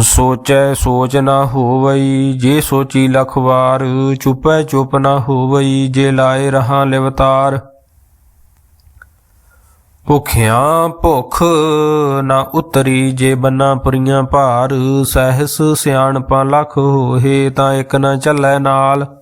ਸੋਚੈ ਸੋਚ ਨਾ ਹੋਵਈ, ਜੇ ਸੋਚੀ ਲਖ ਵਾਰ, ਚੁਪੈ ਚੁਪ ਨਾ ਹੋਵਈ, ਜੇ ਲਾਏ ਰਹਾ ਲਿਵਤਾਰ। ਭੁਖਿਆਂ ਭੁਖ ਨਾ ਉਤਰੀ, ਜੇ ਬੰਨਾ ਪੁਰੀਆਂ ਭਾਰ, ਸਹਿਸ ਸਿਆਣਪਾਂ ਲਖ ਹੋਏ ਤਾਂ ਇੱਕ ਨਾ ਚੱਲੈ ਨਾਲ।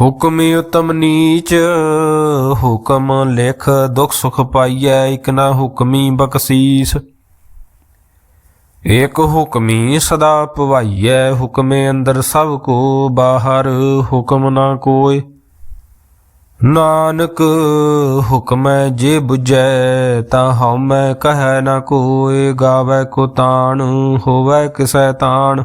ਹੁਕਮੀ ਉਤਮ ਨੀਚ, ਹੁਕਮ ਲਿਖ ਦੁਖ ਸੁਖ ਪਾਈਐ, ਇਕ ਨਾ ਹੁਕਮੀ ਬਖਸ਼ੀਸ। ਏਕ ਹੁਕਮੀ ਸਦਾ ਪਵਾਈਐ, ਹੁਕਮੇ ਅੰਦਰ ਸਭ ਕੋ ਬਾਹਰ, ਹੁਕਮ ਨਾ ਕੋਇ। ਨਾਨਕ, ਹੁਕਮੈ ਜੇ 부ਜੈ ਤਾਂ ਹਉਮੈ ਕਹੈ ਨਾ ਕੋਇ, ਗਾਵੈ ਕੋ ਤਾਣ, ਹੋਵੈ ਕਿਸੈ ਤਾਣ।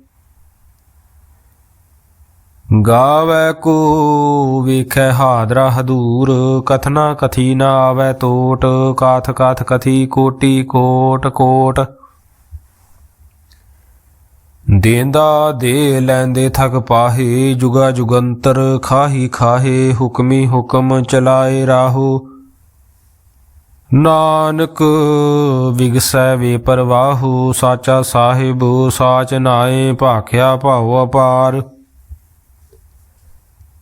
ਗਾਵੈ ਕੋ ਵੇਖੈ ਹਾਦਰਾ ਹਦੂਰ, ਕਥਨਾ ਕਥੀ ਨਾ ਆਵੈ ਤੋਟ, ਕਾਥ ਕਾਥ ਕਥੀ ਕੋਟੀ ਕੋਟ ਕੋਟ। ਦੇਂਦਾ ਦੇ ਲੈਂਦੇ ਥਕ ਪਾਹੇ, ਜੁਗਾ ਜੁਗੰਤਰ ਖਾਹੀ ਖਾਹੇ, ਹੁਕਮੀ ਹੁਕਮ ਚਲਾਏ ਰਾਹੋ। ਨਾਨਕ ਵਿਗਸੈ ਵੇ ਪਰਵਾਹੂ, ਸਾਚਾ ਸਾਹਿਬ ਸਾਚ ਨਾਏ, ਭਾਖਿਆ ਭਾਉ ਅਪਾਰ।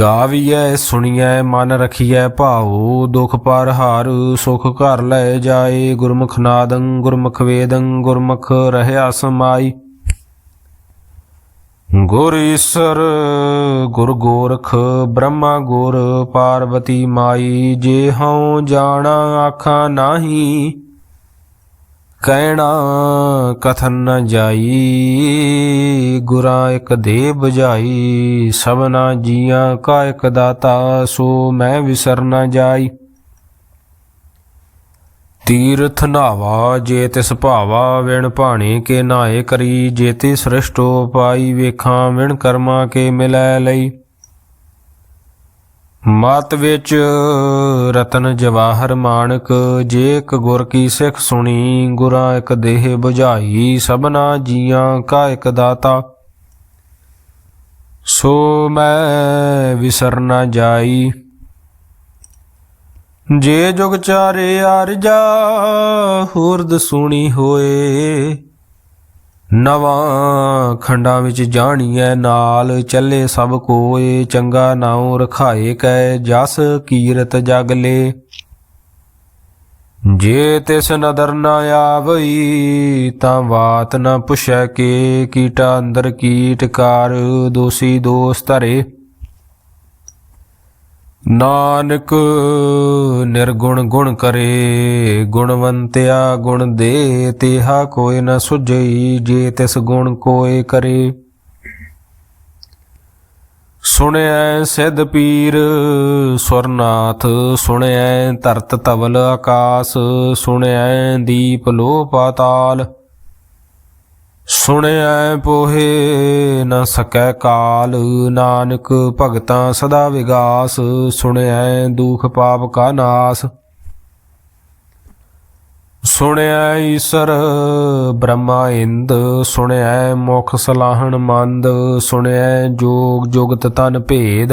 ਗਾਵੀਐ, ਸੁਣੀਐ, ਮਨ ਰਖੀਐ ਭਾਉ, ਦੁਖ ਪਰ ਹਾਰ, ਸੁਖ ਘਰ ਲੈ ਜਾਏ, ਗੁਰਮੁਖ ਨਾਦੰ, ਗੁਰਮੁਖ ਵੇਦੰ, ਗੁਰਮੁਖ ਰਹਿਆ ਸਮਾਈ। ਗੁਰ ਈਸਰ, ਗੁਰ ਗੋਰਖ, ਬ੍ਰਹਮਾ ਗੁਰ, ਪਾਰਵਤੀ ਮਾਈ, ਜੇ ਹਉ ਜਾਣਾ, ਆਖਾਂ ਨਾਹੀ। ਕਹਿਣਾ ਕਥਨ ਨ ਜਾਈ, ਗੁਰਾਂ ਇਕ ਦੇ 부ਝਾਈ ਸਭਨਾ ਜੀਆਂ ਕਾ ਇੱਕ ਦਾਤਾ, ਸੋ ਮੈਂ ਵਿਸਰ ਨ ਜਾਈ। ਤੀਰਥ ਨਾਵਾ ਜੇ ਤਿਸ ਭਾਵਾ, ਵਿਣ ਭਾਣੇ ਕੇ ਨਾਏ ਕਰੀ, ਜੇ ਤੇ ਸ੍ਰਿਸ਼ਟੋ ਪਾਈ ਵੇਖਾਂ, ਵਿਣ ਕਰਮਾ ਕੇ ਮਿਲੈ ਲਈ। ਮਤ ਵਿੱਚ ਰਤਨ ਜਵਾਹਰ ਮਾਨਕ ਜੇ ਇੱਕ ਗੁਰ ਕੀ ਸਿੱਖ ਸੁਣੀ, ਗੁਰਾਂ ਇੱਕ ਦੇਹ 부ਝਾਈ ਸਭਨਾ ਜੀਆਂ ਕਾ ਇੱਕ ਦਾਤਾ। ਸੋ ਮੈਂ ਵਿਸਰ ਨਾ ਜਾਈ। ਜੇ ਜੁਗ ਚਾਰੇ ਅਰਜਾ ਹੁਰਦ ਸੁਣੀ ਹੋਏ ਨਵਾਂ ਖੰਡਾਂ ਵਿੱਚ ਜਾਣੀਐ ਨਾਲ, ਚੱਲੇ ਸਭ ਕੋਏ, ਚੰਗਾ ਨਾਉ ਰਖਾਏ ਕੈ ਜਸ ਕੀਰਤ ਜਗ ਲੇ। ਜੇ ਤਿਸ ਨਦਰ ਨਾ ਆਵਈ, ਤਾਂ ਬਾਤ ਨਾ ਪੁਛੈ ਕੇ, ਕੀਟਾ ਅੰਦਰ ਕੀਟ ਕਾਰ, ਦੋਸੀ ਦੋਸ ਧਰੇ। ਨਾਨਕ ਨਿਰਗੁਣ ਗੁਣ ਕਰੇ, ਗੁਣਵੰਤਿਆ ਗੁਣ ਦੇ ਤੇਹਾ ਕੋਈ ਨ ਸੁਝਈ, ਜੇ ਤਿਸ ਗੁਣ ਕੋਏ ਕਰੇ। ਸੁਣਿਐ ਸਿਧ ਪੀਰ, ਸੁਰਨਾਥ ਸੁਣਿਐ ਧਰਤ ਤਵਲ ਆਕਾਸ, ਸੁਣਿਐ ਦੀਪ ਲੋ ਪਾਤਾਲ ਸੁਣਿਐ ਪੋਹੇ ਨ ਸਕੈ ਕਾਲ, ਨਾਨਕ ਭਗਤਾਂ ਸਦਾ ਵਿਗਾਸ, ਸੁਣਿਐ ਦੁਖ ਪਾਪ ਕਾ ਨਾਸ। ਸੁਣਿਐ ਈਸਰ ਬ੍ਰਹਮਾ ਇੰਦ, ਸੁਣਿਐ ਮੁਖ ਸਲਾਹਣ ਮੰਦ, ਸੁਣਿਐ ਜੋਗ ਜੁਗਤ ਤਨ ਭੇਦ।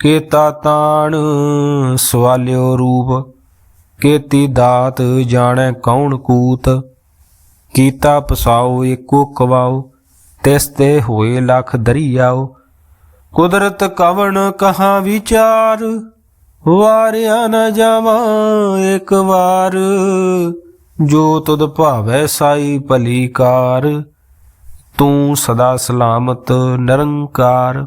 ਕੀਤਾ ਤਾਣ ਸਵਾਲਿਓ ਰੂਪ, ਕੇਤੀ ਦਾਤ ਜਾਣੈ ਕੌਣ ਕੂਤ, ਕੀਤਾ ਪਸਾਓ ਏਕੋ ਕਵਾਓ, ਤਿਸ ਤੇ ਹੋਏ ਲਖ ਦਰਿਆਓ। ਕੁਦਰਤ ਕਵਣ ਕਹਾ ਵਿਚਾਰ, ਵਾਰਿਆ ਨ ਜਾਵਾਂ ਇੱਕ ਵਾਰ। ਜੋ ਤੁਧ ਭਾਵੈ ਸਾਈ ਭਲੀ ਕਾਰ ਤੂੰ ਸਦਾ ਸਲਾਮਤ ਨਿਰੰਕਾਰ।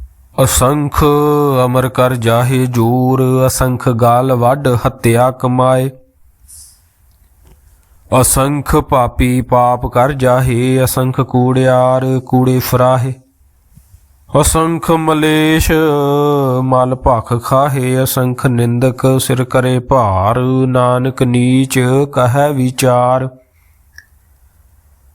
ਅਸੰਖ ਅਮਰ ਕਰ ਜਾਹੇ ਜੋਰ, ਅਸੰਖ ਗਾਲ ਵੱਢ ਹੱਤਿਆ ਕਮਾਏ। ਅਸੰਖ ਪਾਪੀ ਪਾਪ ਕਰ ਜਾਹੇ, ਅਸੰਖ ਕੂੜਿਆਰ ਕੂੜੇ ਫਰਾਹੇ। ਅਸੰਖ ਮਲੇਸ਼ ਮਲ ਭਖ ਖਾਹੇ, ਅਸੰਖ ਨਿੰਦਕ ਸਿਰ ਕਰੇ ਭਾਰ, ਨਾਨਕ ਨੀਚ ਕਹੈ ਵਿਚਾਰ।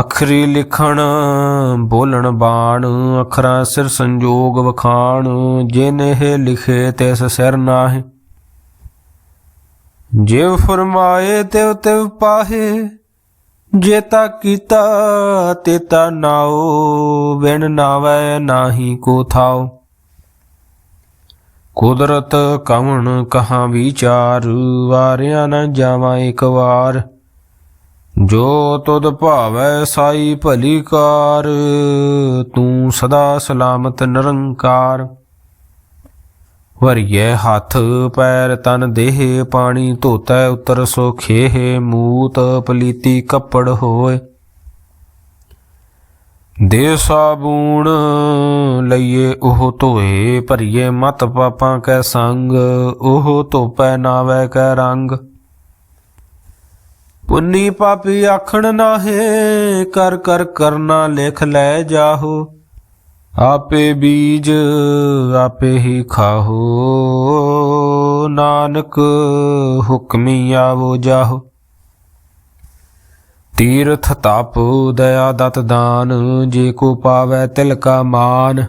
ਅਖਰੀ ਲਿਖਣ, ਬੋਲਣ ਬਾਣ, ਅਖਰਾਂ ਸਿਰ ਸੰਜੋਗ ਵਖਾਣ, ਜਿਨ ਇਹ ਲਿਖੇ ਤਿਸ ਸਿਰ ਨਾਹੀਂ। ਜਿਵ ਫਰਮਾਏ ਤਿਵ ਤਿਵ ਪਾਹੇ ਜੇਤਾ ਕੀਤਾ ਤੇਤਾ ਨਾਉ, ਬਿਨ ਨਾਵੈ ਨਾਹੀ ਕੋ ਥਾਉ। ਕੁਦਰਤ ਕਵਣ ਕਹਾਂ ਵਿਚਾਰ, ਵਾਰਿਆ ਨਾ ਜਾਵਾਂ ਇੱਕ ਵਾਰ। ਜੋ ਤੁਧ ਭਾਵੈ ਸਾਈ ਭਲੀ ਕਾਰ, ਤੂੰ ਸਦਾ ਸਲਾਮਤ ਨਿਰੰਕਾਰ। ਵਰਿਏ ਹੱਥ ਪੈਰ ਤਨ ਦੇਹ, ਪਾਣੀ ਧੋਤੈ ਉਤਰ ਸੋਖੇਹ ਮੂਤ ਪਲੀਤੀ ਕੱਪੜ ਹੋਏ। ਦੇ ਸਾਬੂਣ ਲਈਏ ਉਹ ਧੋਏ, ਭਰੀਏ ਮਤ ਪਾਪਾਂ ਕੈ ਸੰਗ, ਉਹ ਧੋਪੈ ਨਾਵੈ ਕੈ ਰੰਗ। ਪੁੰਨੀ ਪਾਪੀ ਆਖਣ ਨਾਹੇ, ਕਰ ਕਰ ਕਰਨਾ ਲਿਖ ਲੈ ਜਾਹੋ। ਆਪੇ ਬੀਜ ਆਪੇ ਹੀ ਖਾਹੋ, ਨਾਨਕ ਹੁਕਮੀ ਆਵੋ ਜਾਹੋ। ਤੀਰਥ ਤਪ ਦਇਆ ਦਤ ਦਾਨ, ਜੇ ਕੋ ਪਾਵੈ ਤਿਲ ਕਾ ਮਾਨ।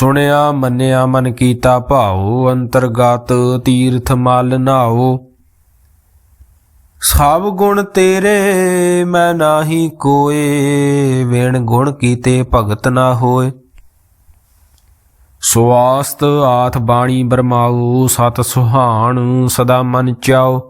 ਸੁਣਿਆ, ਮੰਨਿਆ, ਮਨ ਕੀਤਾ ਭਾਉ, ਅੰਤਰਗਤ ਤੀਰਥ ਮਲ ਨਾਓ ਸਭ ਗੁਣ ਤੇਰੇ, ਮੈਂ ਨਾਹੀ ਕੋਏ, ਵੇਣ ਗੁਣ ਕੀਤੇ ਭਗਤ ਨਾ ਹੋਏ। ਸੁਆਸਤ ਆਥ ਬਾਣੀ ਬਰਮਾਉ ਸਤ ਸੁਹਾਣ ਸਦਾ ਮਨ ਚਾਓ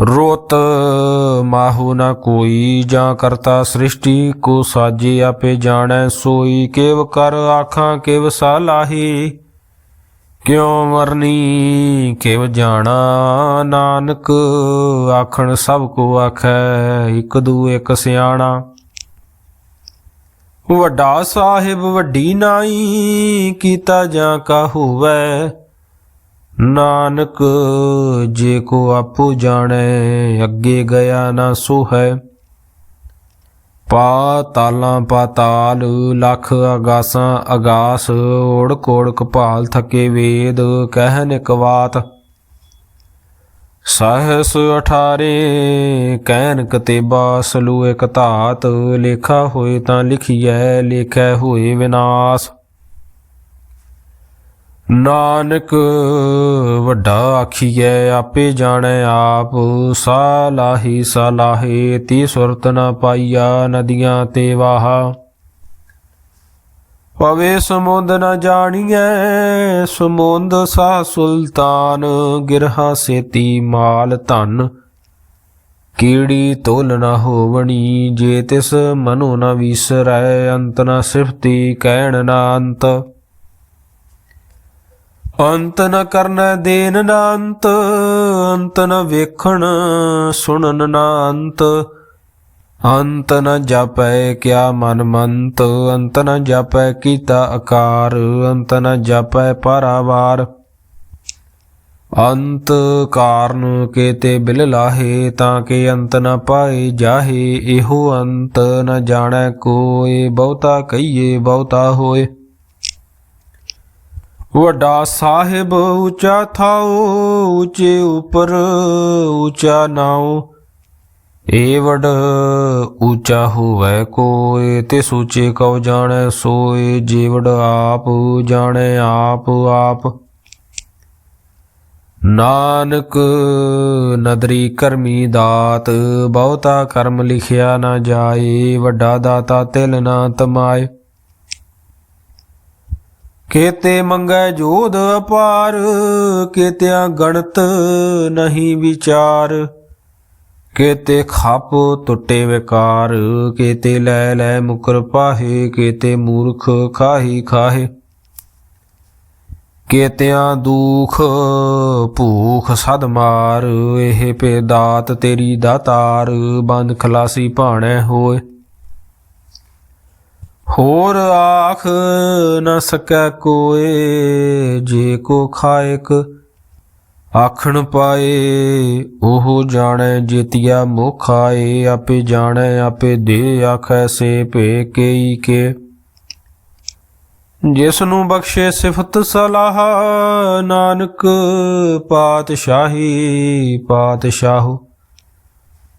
ਰੋਤ ਮਾਹੂ ਨਾ ਕੋਈ ਜਾਂ ਕਰਤਾ ਸ੍ਰਿਸ਼ਟੀ, ਕੋ ਸਾਜੇ ਆਪੇ ਜਾਣੈ ਸੋਈ, ਕਿਵ ਕਰ ਆਖਾਂ ਕਿਵ ਸਾਲਾਹੀ। ਕਿਉ ਮਰਨੀ, ਕਿਵ ਜਾਣਾ ਨਾਨਕ, ਆਖਣ ਸਭ ਕੋ ਆਖੈ ਇਕ ਦੂ ਇਕ ਸਿਆਣਾ। ਵੱਡਾ ਸਾਹਿਬ ਵੱਡੀ ਨਾਈ, ਕੀਤਾ ਜਾਂ ਕਾ ਹੋਵੈ ਨਾਨਕ, ਜੇ ਕੋ ਆਪੋ ਜਾਣੈ, ਅੱਗੇ ਗਿਆ ਨਾ ਸੋ ਹੈ ਪਾਤਾਲਾਂ ਪਾਤਾਲ ਲੱਖ ਆਗਾਸਾਂ ਆਗਾਸ ਓੜ ਕੋੜ ਕਪਾਲ ਥਕੇ ਵੇਦ ਕਹਿਨ ਇਕ ਬਾਤ ਸਹਸ ਅਠਾਰੇ, ਕਹਿਨ ਕਤੇਬਾ, ਸਲੂ ਇਕ ਧਾਤ, ਲੇਖਾ ਹੋਏ ਤਾਂ ਲਿਖੀਐ, ਲੇਖੈ ਹੋਏ ਵਿਨਾਸ਼। ਨਾਨਕ, ਵੱਡਾ ਆਖੀਐ, ਆਪੇ ਜਾਣੈ ਆਪ। ਸਾਲਾਹੀ ਸਾਲਾਹੇ, ਤੀ ਸੁਰਤ ਨਾ ਪਾਈਆ ਨਦੀਆਂ ਤੇ ਵਾਹਾ। ਪਵੇ ਸਮੁੰਦ ਨ ਜਾਣੀਐ, ਸਮੁੰਦ ਸਾ ਸੁਲਤਾਨ। ਗਿਰਹਾ ਸੇਤੀ ਮਾਲ ਧਨ, ਕੀੜੀ ਤੋਲ ਨ ਹੋਵਣੀ। ਜੇ ਤਿਸ ਮਨੋ ਨ ਵਿਸਰੈ, ਅੰਤ ਨ ਸਿਫਤੀ, ਕਹਿਣ ਨ ਅੰਤ। ਅੰਤ ਨ ਕਰਨ ਦੇਨ ਨਾ ਅੰਤ ਅੰਤ ਨ ਵੇਖਣ ਸੁਣਨ ਨਾ ਅੰਤ ਅੰਤ ਨ ਜਾਪੈ ਕਿਆ ਮਨ ਮੰਤ, ਅੰਤ ਨ ਜਾਪੈ ਕੀਤਾ ਆਕਾਰ ਅੰਤ ਨ ਜਾਪੈ ਪਾਰਾਵਾਰ। ਅੰਤ ਕਾਰਨ ਕੇਤੇ ਬਿਲ ਲਾਹੇ, ਤਾਂ ਕਿ ਅੰਤ ਨ ਪਾਏ ਜਾਹੇ, ਇਹੋ ਅੰਤ ਨ ਜਾਣੈ ਕੋਏ, ਬਹੁਤਾ ਕਹੀਏ ਬਹੁਤਾ ਹੋਏ। ਵੱਡਾ ਸਾਹਿਬ ਉੱਚਾ ਥਾਉ, ਉੱਚੇ ਉਪਰ ਉੱਚਾ ਨਾਉ। ਏਵੜ ਉੱਚਾ ਹੋਵੇ ਕੋਏ ਤੇ ਸੂਚੇ ਕਉ ਜਾਣੈ ਸੋਏ ਜੀਵੜ ਆਪ ਜਾਣੈ ਆਪ ਆਪ। ਨਾਨਕ ਨਦਰੀ ਕਰਮੀ ਦਾਤ, ਬਹੁਤਾ ਕਰਮ ਲਿਖਿਆ ਨਾ ਜਾਏ, ਵੱਡਾ ਦਾਤਾ ਤਿਲ ਨਾ ਤਮਾਏ। ਕੇਤੇ ਮੰਗੈ ਜੋਧ ਅਪਾਰ ਕੇਤਿਆਂ ਗਣਤ ਨਹੀਂ ਵਿਚਾਰ। ਕੇਤੇ ਖਪ ਟੁੱਟੇ ਵਿਕਾਰ ਕੇਤੇ ਲੈ ਲੈ ਮੁਕਰ ਪਾਹੇ ਕੇਤੇ ਮੂਰਖ ਖਾਹੀ ਖਾਹੇ। ਕੇਤਿਆਂ ਦੁਖ ਭੂਖ ਸਦ ਮਾਰ, ਇਹ ਪੇ ਦਾਤ ਤੇਰੀ ਦਾਤਾਰ ਬੰਦ ਖਲਾਸੀ ਭਾਣੈ ਹੋਏ। ਹੋਰ ਆਖ ਨ ਸਕੈ ਕੋਏ, ਜੇ ਕੋ ਖਾਇਕ ਆਖਣ ਪਾਏ, ਉਹ ਜਾਣੈ ਜੀਤਿਆ ਮੁਖ ਆਏ ਆਪੇ ਜਾਣੈ, ਆਪੇ ਦੇ ਆਖੈ ਸੇ ਭੇ ਕੇਈ ਕੇ। ਜਿਸ ਨੂੰ ਬਖਸ਼ੇ ਸਿਫਤ ਸਲਾਹ, ਨਾਨਕ ਪਾਤਸ਼ਾਹੀ ਪਾਤਸ਼ਾਹੂ।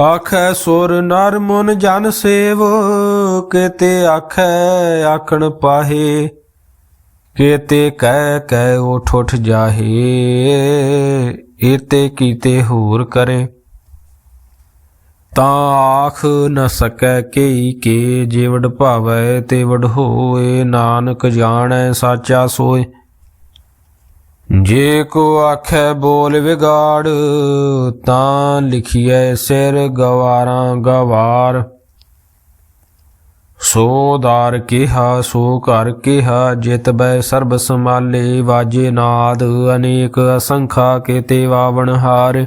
ਆਖੈ ਸੁਰ ਨਰ ਮਨ ਜਨ ਸੇਵ, ਕੀਤੇ ਆਖੈ ਆਖਣ ਪਾਹੇ, ਕੀਤੇ ਕਹਿ ਕਹਿ ਉਠ ਉਠ ਜਾਹੇ, ਏਤੇ ਕੀਤੇ ਹੋਰ ਕਰੇ। ਤਾਂ ਆਖ ਨ ਸਕੈ ਕੇਈ ਕੇ ਜਿਵੜ ਭਾਵੈ ਤੇ ਵਡ ਹੋਏ, ਨਾਨਕ ਜਾਣੈ ਸਾਚਾ ਸੋਏ। ਜੇ ਕੋ ਆਖੈ ਬੋਲ ਵਿਗਾੜ, ਤਾਂ ਲਿਖੀਐ ਸਿਰ ਗਵਾਰਾਂ ਗਵਾਰ। ਸੋ ਦਾਰ ਕਿਹਾ, ਸੋ ਘਰ ਕਿਹਾ, ਜਿਤ ਬੈ ਸਰਬ ਸਮਾਲੇ ਵਾਜੇ ਨਾਦ, ਅਨੇਕ ਅਸੰਖਾ ਕੇਤੇ ਵਾਵਣ ਹਾਰ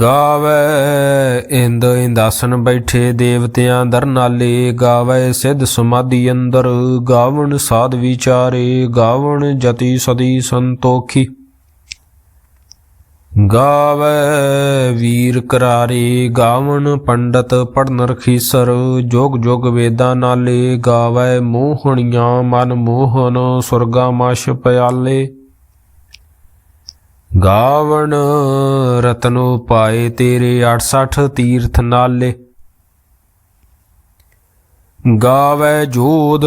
ਗਾਵੇ ਇੰਦ ਇੰਦਾਸਨ ਬੈਠੇ ਦੇਵਤਿਆਂ ਦਰ ਨਾਲੇ, ਗਾਵੇ ਸਿੱਧ ਸਮਾਧੀ ਅੰਦਰ, ਗਾਵਣ ਸਾਧ ਵਿਚਾਰੇ, ਗਾਵਣ ਜਤੀ ਸਦੀ ਸੰਤੋਖੀ। ਗਾਵੇ ਵੀਰ ਕਰਾਰੇ, ਗਾਵਣ ਪੰਡਤ ਪੜਨ ਰਖੀਸਰ, ਜੋਗ ਜੋਗ ਵੇਦਾਂ ਨਾਲੇ, ਗਾਵੇ ਮੋਹਣੀਆਂ ਮਨ ਮੋਹਨ, ਸੁਰਗਾ ਮਸ਼ ਪਿਆਲੇ। ਗਾਵਣ ਰਤਨੋ ਪਾਏ ਤੇਰੇ 68 ਤੀਰਥ ਨਾਲੇ। ਗਾਵੇ ਜੋਧ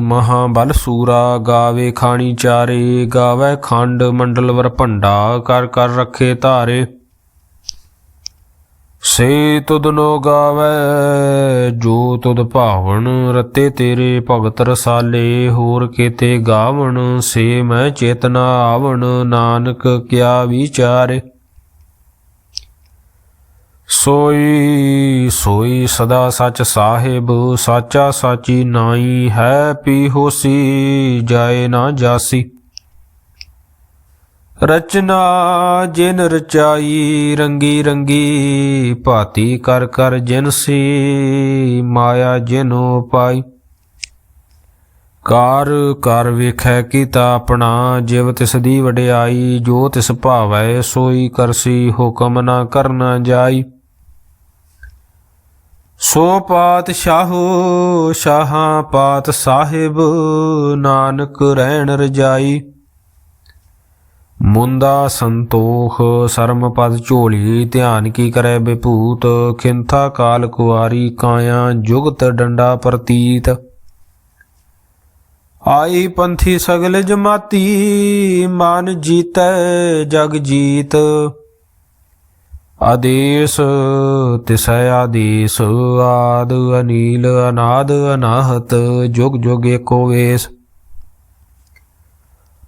ਮਹਾਬਲ ਸੂਰਾ, ਗਾਵੇ ਖਾਣੀ ਚਾਰੇ, ਗਾਵੇ ਖੰਡ ਮੰਡਲ ਵਰ ਭੰਡਾ ਕਰ ਕਰ ਰੱਖੇ ਧਾਰੇ। ਸੇ ਤੁਦ ਨੋ ਗਾਵੇ ਜੋ ਤੁਦ ਭਾਵਣ, ਰਤੇ ਤੇਰੇ ਭਗਤ ਰਸਾਲੇ, ਹੋਰ ਕੀਤੇ ਗਾਵਣ, ਸੇ ਮੈਂ ਚੇਤਨਾ ਆਵਣ, ਨਾਨਕ ਕਿਆ ਵਿਚਾਰੇ। ਸੋਈ ਸੋਈ ਸਦਾ ਸੱਚ ਸਾਹਿਬ, ਸਾਚਾ ਸਾਚੀ ਨਾਈ ਹੈ ਪੀ ਹੋਸੀ, ਜਾਏ ਨਾ ਜਾਸੀ। ਰਚਨਾ ਜਿਨ ਰਚਾਈ ਰੰਗੀ ਰੰਗੀ, ਭਾਤੀ ਕਰ ਕਰ ਜਿਨਸੀ ਮਾਇਆ ਜਿਨੋ ਪਾਈ। ਕਾਰ ਕਰ ਵੇਖੈ ਕੀਤਾ ਆਪਣਾ, ਜਿਵ ਤਿਸ ਦੀ ਵਡਿਆਈ, ਜੋ ਤਿਸ ਭਾਵੈ ਸੋਈ ਕਰਸੀ ਹੁਕਮ ਨਾ ਕਰਨਾ ਜਾਈ। ਸੋ ਪਾਤ ਪਾਤਸ਼ਾਹੋ ਸ਼ਾਹਾਂ ਪਾਤ ਸਾਹਿਬ, ਨਾਨਕ ਰਹਿਣ ਰਜਾਈ। ਮੁੰਦਾ ਸੰਤੋਖ, ਸਰਮ ਪਦ ਝੋਲੀ, ਧਿਆਨ ਕੀ ਕਰੈ ਬਿਭੂਤ ਖਿੰਥਾ ਕਾਲ ਕੁਆਰੀ, ਕਾਇਆ ਜੁਗਤ ਡੰਡਾ ਪ੍ਰਤੀਤ। ਆਈ ਪੰਥੀ ਸਗਲ ਜਮਾਤੀ, ਮਨ ਜੀਤੈ ਜਗ ਜੀਤ। ਆਦੇਸ, ਤਿਸੈ ਆਦੇਸ, ਆਦ ਅਨੀਲ, ਅਨਾਦ ਅਨਾਹਤ, ਜੁਗ ਜੁਗ ਏਕੋ ਵੇਸ।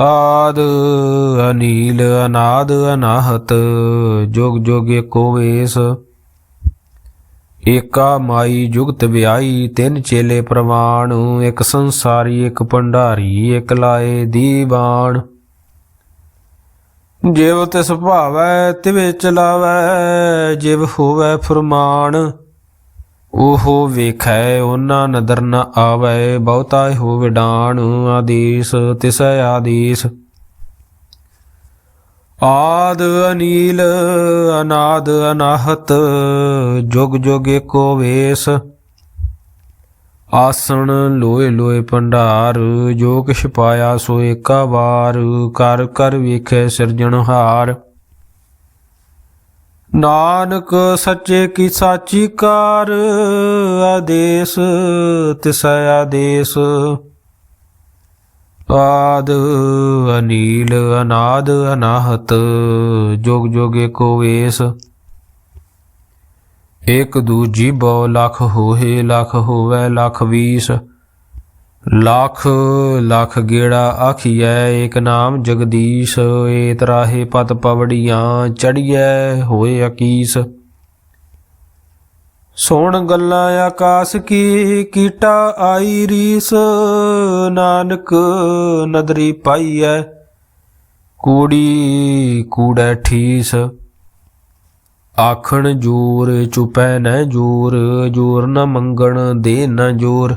ਆਦ ਅਨੀਲ ਅਨਾਦ ਅਨਾਹਤ, ਜੁਗ ਜੁਗ ਏਕੋ ਵੇਸ। ਏਕਾ ਮਾਈ ਜੁਗਤ ਵਿਆਈ, ਤਿੰਨ ਚੇਲੇ ਪ੍ਰਵਾਣ, ਇੱਕ ਸੰਸਾਰੀ, ਇੱਕ ਭੰਡਾਰੀ, ਇੱਕ ਲਾਏ ਦੀਵਾਨ। ਜਿਵ ਤਿਸ ਭਾਵੈ, ਤਿਵੇ ਚਲਾਵੈ, ਜਿਵ ਹੋਵੈ ਫਰਮਾਨ। ਉਹ ਵੇਖੈ, ਉਹਨਾਂ ਨਦਰ ਨ ਆਵੈ, ਬਹੁਤਾ ਹੋ ਵਿਡਾਣ ਆਦੇਸ, ਤਿਸੈ ਆਦੇਸ। ਆਦ ਅਨੀਲ, ਅਨਾਦ ਅਨਾਹਤ, ਜੁਗ ਜੁਗ ਏਕੋ ਵੇਸ। ਆਸਣ ਲੋਏ ਲੋਏ ਭੰਡਾਰ, ਜੋ ਕਿਛ ਪਾਇਆ ਸੋ ਏਕਾ ਵਾਰ, ਕਰ ਕਰ ਵੇਖੈ ਸਿਰਜਣਹਾਰ। ਨਾਨਕ ਸੱਚੇ ਕੀ ਸਾਚੀ ਕਾਰ, ਆਦੇਸ ਤਿਸੈ ਆਦੇਸ। ਆਦ ਅਨੀਲ ਅਨਾਦ ਅਨਾਹਤ, ਜੋਗ ਜੋਗੇ ਏਕੋ ਵੇਸ। ਇਕ ਦੂਜੀ ਬੋ ਲਖ ਹੋਏ, ਲਖ ਹੋਵੇ, ਲਖ ਵੀਸ। ਲੱਖ ਲੱਖ ਗੇੜਾ ਆਖੀਐ, ਏਕ ਨਾਮ ਜਗਦੀਸ਼ ਏ ਤਰਾਹੇ ਪਤ ਪਵੜੀਆਂ ਚੜੀਐ, ਹੋਏ ਅਕੀਸ। ਸੋਣ ਗੱਲਾਂ ਆਕਾਸ ਕੀ, ਕੀਟਾ ਆਈ ਰੀਸ, ਨਾਨਕ ਨਦਰੀ ਪਾਈਐ, ਕੂੜੀ ਕੂੜੈ ਠੀਸ। ਆਖਣ ਜੋਰ ਚੁਪੈ ਨਾ ਜੋਰ ਜੋਰ ਨਾ ਮੰਗਣ ਦੇ ਨਾ ਜੋਰ।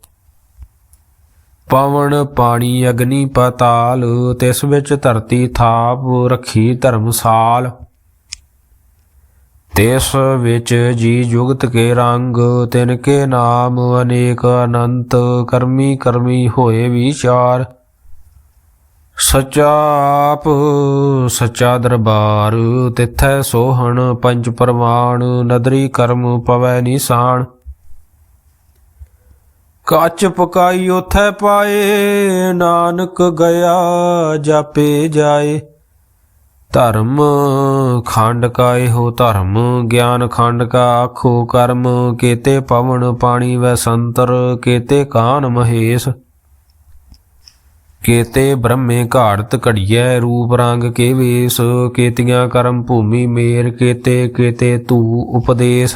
ਪਵਨ ਪਾਣੀ ਅਗਨੀ ਪਤਾਲ, ਤਿਸ ਵਿੱਚ ਧਰਤੀ ਥਾਪ ਰੱਖੀ ਧਰਮਸਾਲ। ਤਿਸ ਵਿੱਚ ਜੀ ਜੁਗਤ ਕੇ ਰੰਗ, ਤਿਨ ਕੇ ਨਾਮ ਅਨੇਕ ਅਨੰਤ, ਕਰਮੀ ਕਰਮੀ ਹੋਏ ਵਿਚਾਰ। ਸੱਚਾ ਆਪ, ਸੱਚਾ ਦਰਬਾਰ, ਤਿਥੈ ਸੋਹਣ ਪੰਜ ਪ੍ਰਮਾਣ, ਨਦਰੀ ਕਰਮ ਪਵੈ ਨਿਸ਼ਾਨ। ਕੱਚ ਪਕਾਈ ਉਥੈ ਪਾਏ, ਨਾਨਕ ਗਿਆ ਜਾਪੇ ਜਾਏ। ਧਰਮ ਖੰਡ ਕਾ ਇਹੋ ਧਰਮ, ਗਿਆਨ ਖੰਡ ਕਾ ਆਖੋ ਕਰਮ। ਕੇਤੇ ਪਵਨ ਪਾਣੀ ਵੈ ਸੰਤਰ, ਕੇਤੇ ਕਾਨ ਮਹੇਸ਼। ਕੇਤੇ ਬ੍ਰਹਮੇ ਘਾੜਤ ਘੜੀਐ ਰੂਪ ਰੰਗ ਕੇ ਵੇਸ। ਕੇਤੀਆਂ ਕਰਮ ਭੂਮੀ ਮੇਰ, ਕੇਤੇ ਕੇਤੇ ਤੂ ਉਪਦੇਸ਼।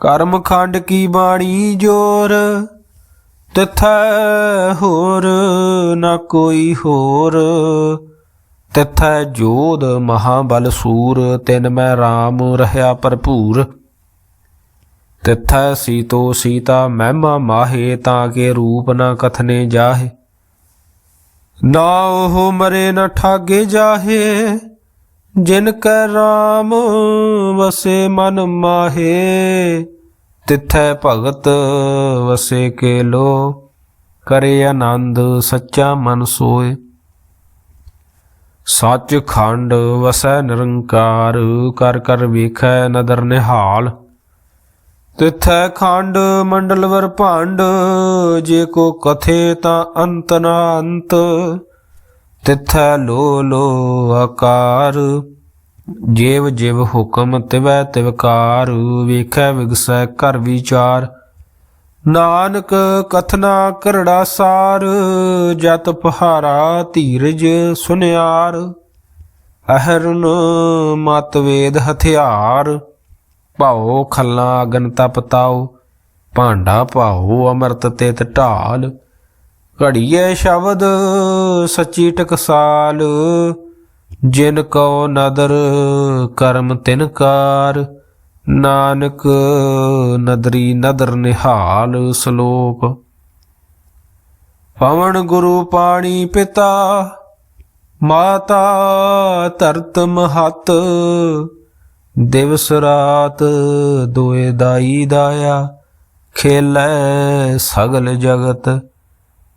ਕਰਮ ਖੰਡ ਕੀ ਬਾਣੀ ਜੋਰ, ਤਿਥੈ ਹੋਰ ਨਾ ਕੋਈ ਹੋਰ। ਤਿਥੈ ਜੋਧ ਮਹਾਬਲ ਸੂਰ, ਤਿਨ ਮੈਂ RAM ਰਹਾ ਭਰਪੂਰ। ਤਿਥੈ ਸੀਤੋ ਸੀਤਾ ਮਹਿਮਾ ਮਾਹੇ, ਤਾਂ ਕੇ ਰੂਪ ਨਾ ਕਥਨੇ ਜਾਹੇ। ਨਾ ਉਹ ਮਰੇ ਨਾ ਠਾਗੇ ਜਾਹੇ। ਜਿਨ ਕੈ RAM ਵਸੇ ਮਨ ਮਾਹੇ, ਤਿਥੈ ਭਗਤ ਵਸੇ ਕੇ ਲੋ ਕਰੇ ਆਨੰਦ ਸੱਚਾ ਮਨ ਸੋਏ। ਸੱਚ ਖੰਡ ਵਸੈ ਨਿਰੰਕਾਰ, ਕਰ ਕਰ ਵੇਖੈ ਨਦਰ ਨਿਹਾਲ। ਤਿਥੈ ਖੰਡ ਮੰਡਲਵਰ ਭਾਂਡ, ਜੇ ਕੋ ਕਥੇ ਤਾਂ ਅੰਤ ਨਾ ਅੰਤ ਤਿਥੈ ਲੋ ਲੋ ਆਕਾਰ। ਜੇਵ ਜਿਵ ਹੁਕਮ ਤਿਵੈ ਤਿਵਕਾਰ ਵੇਖੈ ਵਿਗਸੈ ਕਰ ਵਿਚਾਰ। ਨਾਨਕ ਕਥਨਾ ਕਰੜਾ ਸਾਰ, ਜਤ ਪਹਾਰਾ ਧੀਰਜ ਸੁਨਿਆਰ। ਅਹਰਨ ਮਤ ਵੇਦ ਹਥਿਆਰ, ਭਾਉ ਖੱਲਾ ਅਗਨ ਤਪ ਤਾਉ, ਭਾਂਡਾ ਭਾਉ ਅਮਰਤ ਤੇਤ ਢਾਲ। ਘੜੀਏ ਸ਼ਬਦ ਸੱਚੀ ਟਕਸਾਲ, ਜਿਨ ਕੋ ਨਦਰ ਕਰਮ ਤਿਨਕਾਰ ਨਾਨਕ ਨਦਰੀ ਨਦਰ ਨਿਹਾਲ ਸ਼ਲੋਕ। ਪਵਨ ਗੁਰੂ ਪਾਣੀ ਪਿਤਾ, ਮਾਤਾ ਧਰਤ ਮਹਤ, ਦਿਵਸ ਰਾਤ ਦੋਏ ਦਾਈ ਦਾਇਆ, ਖੇਲੇ ਸਗਲ ਜਗਤ।